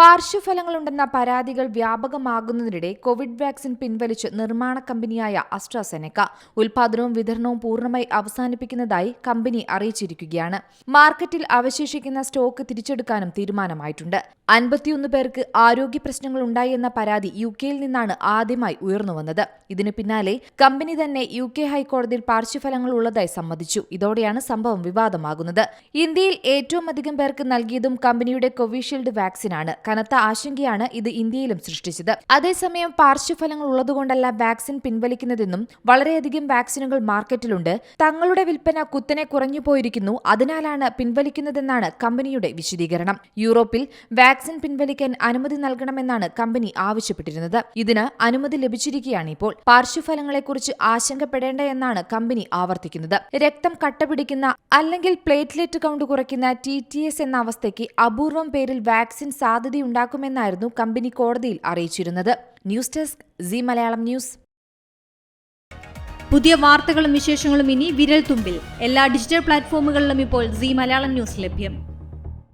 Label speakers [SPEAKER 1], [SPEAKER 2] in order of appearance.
[SPEAKER 1] പാർശ്വഫലങ്ങളുണ്ടെന്ന പരാതികൾ വ്യാപകമാകുന്നതിനിടെ Covid vaccine പിൻവലിച്ച് നിർമ്മാണ കമ്പനിയായ അസ്ട്രാസെനക്ക ഉൽപാദനവും വിതരണവും പൂർണമായി അവസാനിപ്പിക്കുന്നതായി കമ്പനി അറിയിച്ചിരിക്കുകയാണ്. മാർക്കറ്റിൽ അവശേഷിക്കുന്ന സ്റ്റോക്ക് തിരിച്ചെടുക്കാനും തീരുമാനമായിട്ടുണ്ട്. അൻപത്തിയൊന്ന് പേർക്ക് ആരോഗ്യ പ്രശ്നങ്ങൾ ഉണ്ടായെന്ന പരാതി യു കെയിൽ നിന്നാണ് ആദ്യമായി ഉയർന്നുവന്നത് ഇതിനു പിന്നാലെ കമ്പനി തന്നെ യു കെ ഹൈക്കോടതിയിൽ പാർശ്വഫലങ്ങൾ ഉള്ളതായി സമ്മതിച്ചു. ഇതോടെയാണ് സംഭവം വിവാദമാകുന്നത്. ഇന്ത്യയിൽ ഏറ്റവും അധികം പേർക്ക് നൽകിയതും കമ്പനിയുടെ കോവിഷീൽഡ് വാക്സിനാണ്. കനത്ത ആശങ്കയാണ് ഇത് ഇന്ത്യയിലും സൃഷ്ടിച്ചത്. അതേസമയം പാർശ്വഫലങ്ങൾ ഉള്ളതുകൊണ്ടല്ല വാക്സിൻ പിൻവലിക്കുന്നതെന്നും വളരെയധികം വാക്സിനുകൾ മാർക്കറ്റിലുണ്ട്. തങ്ങളുടെ വിൽപ്പന കുത്തനെ കുറഞ്ഞു പോയിരിക്കുന്നു. അതിനാലാണ് പിൻവലിക്കുന്നതെന്നാണ് കമ്പനിയുടെ വിശദീകരണം. യൂറോപ്പിൽ വാക്സിൻ പിൻവലിക്കാൻ അനുമതി നൽകണമെന്നാണ് കമ്പനി ആവശ്യപ്പെട്ടിരുന്നത്. ഇതിന് അനുമതി ലഭിച്ചിരിക്കുകയാണ് ഇപ്പോൾ. പാർശ്വഫലങ്ങളെക്കുറിച്ച് ആശങ്കപ്പെടേണ്ട എന്നാണ് കമ്പനി ആവർത്തിക്കുന്നത്. രക്തം കട്ടപിടിക്കുന്ന അല്ലെങ്കിൽ പ്ലേറ്റ്ലെറ്റ് കൗണ്ട് കുറയ്ക്കുന്ന ടി ടി എസ് എന്ന അവസ്ഥയ്ക്ക് അപൂർവം പേരിൽ വാക്സിൻ സാധ്യതയുണ്ടാക്കുമെന്നായിരുന്നു കമ്പനി കോടതിയിൽ അറിയിച്ചിരുന്നത്. News desk C Malayalam news.
[SPEAKER 2] പുതിയ വാർത്തകളും വിശേഷങ്ങളും ഇനി വിരൽ തുമ്പിൽ എല്ലാ ഡിജിറ്റൽ പ്ലാറ്റ്ഫോമുകളിലും ഇപ്പോൾ സി മലയാളം ന്യൂസ് ലഭ്യം.